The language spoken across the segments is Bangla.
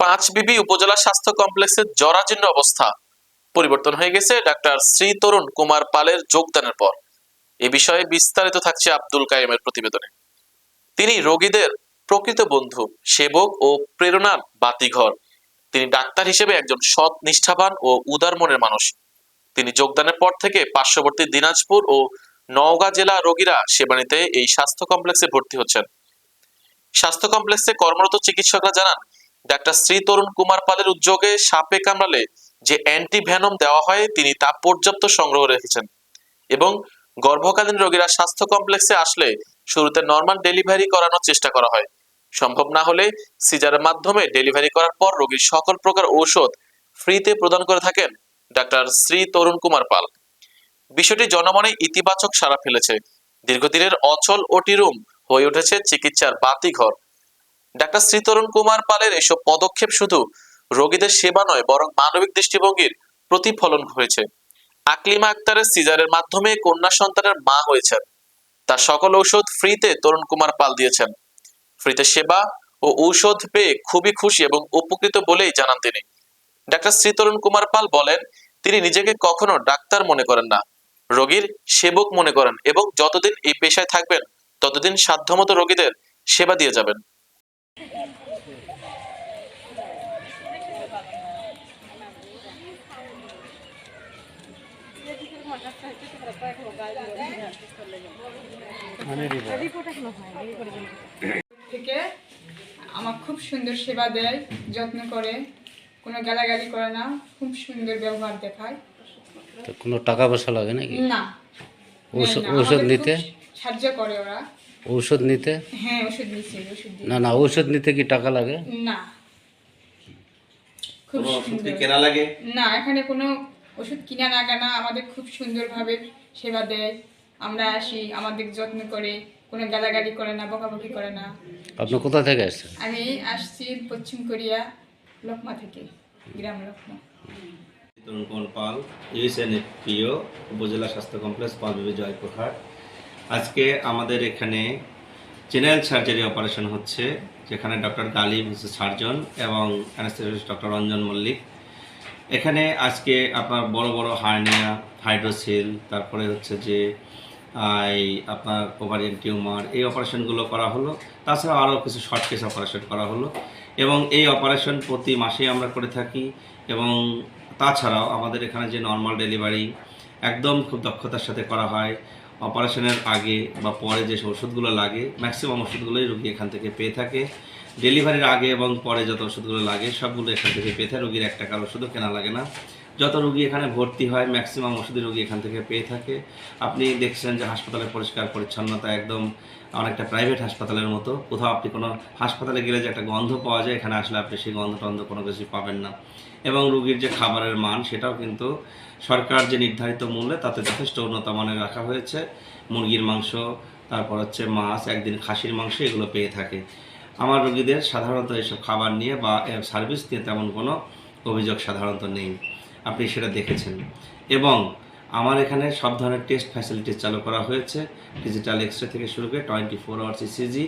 পাঁচ বিবি উপজেলা স্বাস্থ্য কমপ্লেক্সের জরাজীর্ণ অবস্থা। পরিবর্তন হয়ে গেছে ডাক্তার শ্রী তরুণ কুমার পালের যোগদানের পর। এ বিষয়ে বিস্তারিত থাকছে আব্দুল কায়েমের প্রতিবেদনে। তিনি রোগীদের প্রকৃত বন্ধু, সেবক ও প্রেরণার বাতিঘর। তিনি ডাক্তার হিসেবে একজন সৎ, নিষ্ঠাবান ও উদার মনের মানুষ। তিনি যোগদানের পর থেকে পার্শ্ববর্তী দিনাজপুর ও নওগাঁ জেলা রোগীরা সেবা এই স্বাস্থ্য কমপ্লেক্সে ভর্তি হচ্ছেন। স্বাস্থ্য কমপ্লেক্সে কর্মরত চিকিৎসকরা জানান ডাক্তার শ্রী তরুণ কুমার পালের উদ্যোগে সাপে কামড়ালে যে অ্যান্টি ভ্যানম দেওয়া হয়, তিনি তা পর্যাপ্ত সংগ্রহ রেখেছেন। এবং গর্ভকালীন রোগীরা স্বাস্থ্য কমপ্লেক্সে আসলে শুরুতে নর্মাল ডেলিভারি করানোর চেষ্টা করা হয়। সম্ভব না হলে সিজারের মাধ্যমে ডেলিভারি করার পর রোগীর সকল প্রকার ঔষধ ফ্রিতে প্রদান করে থাকেন ডাক্তার শ্রী তরুণ কুমার পাল। বিষয়টি জনমনে ইতিবাচক সাড়া ফেলেছে। দীর্ঘদিনের অচল ওটি রুম হয়ে উঠেছে চিকিৎসার বাতিঘর। ডাক্তার শ্রীতরুণ কুমার পালের এসব পদক্ষেপ শুধু রোগীদের সেবা নয়, বরং মানবিক দৃষ্টিভঙ্গির প্রতিফলন হয়েছে আকলিমা আক্তারের সিজারের মাধ্যমে কন্যা সন্তানের মা হয়েছেন। তার সকল ঔষধ ফ্রিতে তরুণ কুমার পাল দিয়েছেন। ফ্রিতে সেবা ও ঔষধ পেয়ে খুবই খুশি এবং উপকৃত বলেই জানান তিনি। ডাক্তার শ্রীতরুণ কুমার পাল বলেন, তিনি নিজেকে কখনো ডাক্তার মনে করেন না। রোগীর সেবক মনে করেন এবং যতদিন এই পেশায় থাকবেন, ততদিন সাধ্যমতো রোগীদের সেবা দিয়ে যাবেন। থেকে আমার খুব সুন্দর সেবা দেয় যত্ন করে। কোনো গালাগালি করে না খুব সুন্দর ব্যবহার দেখায়। তো কোনো টাকা পয়সা লাগে নাকি? না। ঔষধ নিতে? সাহায্য করে ওরা। ঔষধ নিতে? হ্যাঁ ওষুধ নিচ্ছে ওষুধ না না ঔষধ নিতে কি টাকা লাগে? না। খুব সুন্দর। কেনা লাগে? না এখানে কোনো ওষুধ কিনা না কেনা আমাদের খুব সুন্দরভাবে সেবা দেয়। আমরা আসি আমাদের যত্ন করে কোনো গালাগালি করে না বকাবকি করে না। আপনি কোথা থেকে আসছেন? আমি আসছি পশ্চিম কোরিয়া লকমা থেকে গ্রাম লকমা। তরুণ পাল ইউএসএন পিও উপজেলা স্বাস্থ্য কমপ্লেক্স পালবিবি জয়পুরহাট। আজকে আমাদের এখানে জেনারেল সার্জারি অপারেশন হচ্ছে যেখানে ডক্টর গালিব হচ্ছে সার্জন এবং অ্যানাস্থেটিস্ট ডক্টর রঞ্জন মল্লিক। এখানে আজকে আপনার বড় বড় হার্নিয়া, হাইড্রোসিল, তারপরে হচ্ছে যে এই আপনার ওভারিয়ান টিউমার, এই অপারেশনগুলো করা হলো। তাছাড়া আরও কিছু শর্ট কেস অপারেশন করা হলো। এবং এই অপারেশন প্রতি মাসেই আমরা করে থাকি। এবং তাছাড়াও আমাদের এখানে যে নর্মাল ডেলিভারি একদম খুব দক্ষতার সাথে করা হয়। অপারেশনের আগে বা পরে যে ওষুধগুলো লাগে, ম্যাক্সিমাম ওষুধগুলোই রোগী এখান থেকে পেয়ে থাকে। ডেলিভারির আগে এবং পরে যত ওষুধগুলো লাগে, সবগুলো এখান থেকে পেয়ে থাকে রোগীর এক টাকার ওষুধও কেনা লাগে না। যত রোগী এখানে ভর্তি হয় ম্যাক্সিমাম ওষুধের রোগী এখান থেকে পেয়ে থাকে। আপনি দেখছেন যে হাসপাতালের পরিষ্কার, পরিচ্ছন্নতা একদম অনেকটা প্রাইভেট হাসপাতালের মতো। কোথাও আপনি কোনো হাসপাতালে গেলে যে একটা গন্ধ পাওয়া যায়, এখানে আসলে আপনি সেই গন্ধ টন্ধ কোনো কিছু পাবেন না। এবং রুগীর যে খাবারের মান, সেটাও কিন্তু সরকার যে নির্ধারিত মূল্যে, তাতে যথেষ্ট উন্নত মানের রাখা হয়েছে। মুরগির মাংস, তারপর হচ্ছে মাছ, একদিন খাসির মাংস, এগুলো পেয়ে থাকে। আমার রোগীদের সাধারণত এইসব খাবার নিয়ে বা সার্ভিস নিয়ে তেমন কোনো অভিযোগ সাধারণত নেই। আপনি সেটা দেখেছেন। এবং আমার এখানে সব ধরনের টেস্ট ফ্যাসিলিটি চালু করা হয়েছে। ডিজিটাল এক্সরে থেকে শুরু করে টোয়েন্টি ফোর আওয়ার্স ইসিজি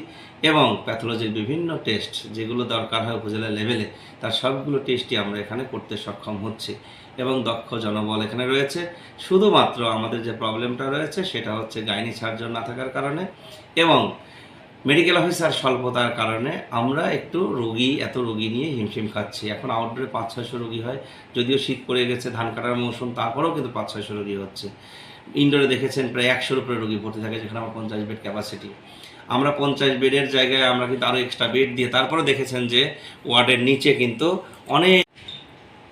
এবং প্যাথোলজির বিভিন্ন টেস্ট যেগুলো দরকার হয় উপজেলা লেভেলে, তার সবগুলো টেস্টই আমরা এখানে করতে সক্ষম হচ্ছি এবং দক্ষ জনবল এখানে রয়েছে। শুধুমাত্র আমাদের যে প্রবলেমটা রয়েছে সেটা হচ্ছে গাইনি সার্জন না থাকার কারণে এবং মেডিকেল অফিসার স্বল্পতার কারণে আমরা একটু রোগী, এত রোগী নিয়ে হিমশিম খাচ্ছি। এখন আউটডোরে পাঁচ ছয়শো রোগী হয়। যদিও শীত পড়ে গেছে, ধান কাটার মৌসুম, তারপরেও কিন্তু পাঁচ ছয়শো রোগী হচ্ছে। ইনডোরে দেখেছেন প্রায় একশোর উপরে রোগী ভর্তি থাকে, যেখানে আমার পঞ্চাশ বেড ক্যাপাসিটি আমরা পঞ্চাশ বেডের জায়গায় আমরা কিন্তু আরও এক্সট্রা বেড দিয়ে তারপরে দেখেছেন যে ওয়ার্ডের নিচে কিন্তু অনেক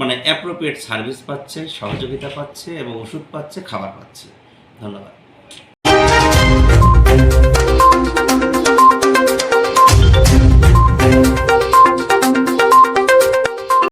মানে অ্যাপ্রোপ্রিয়েট সার্ভিস পাচ্ছে, সহযোগিতা পাচ্ছে এবং ওষুধ পাচ্ছে, খাবার পাচ্ছে। ধন্যবাদ।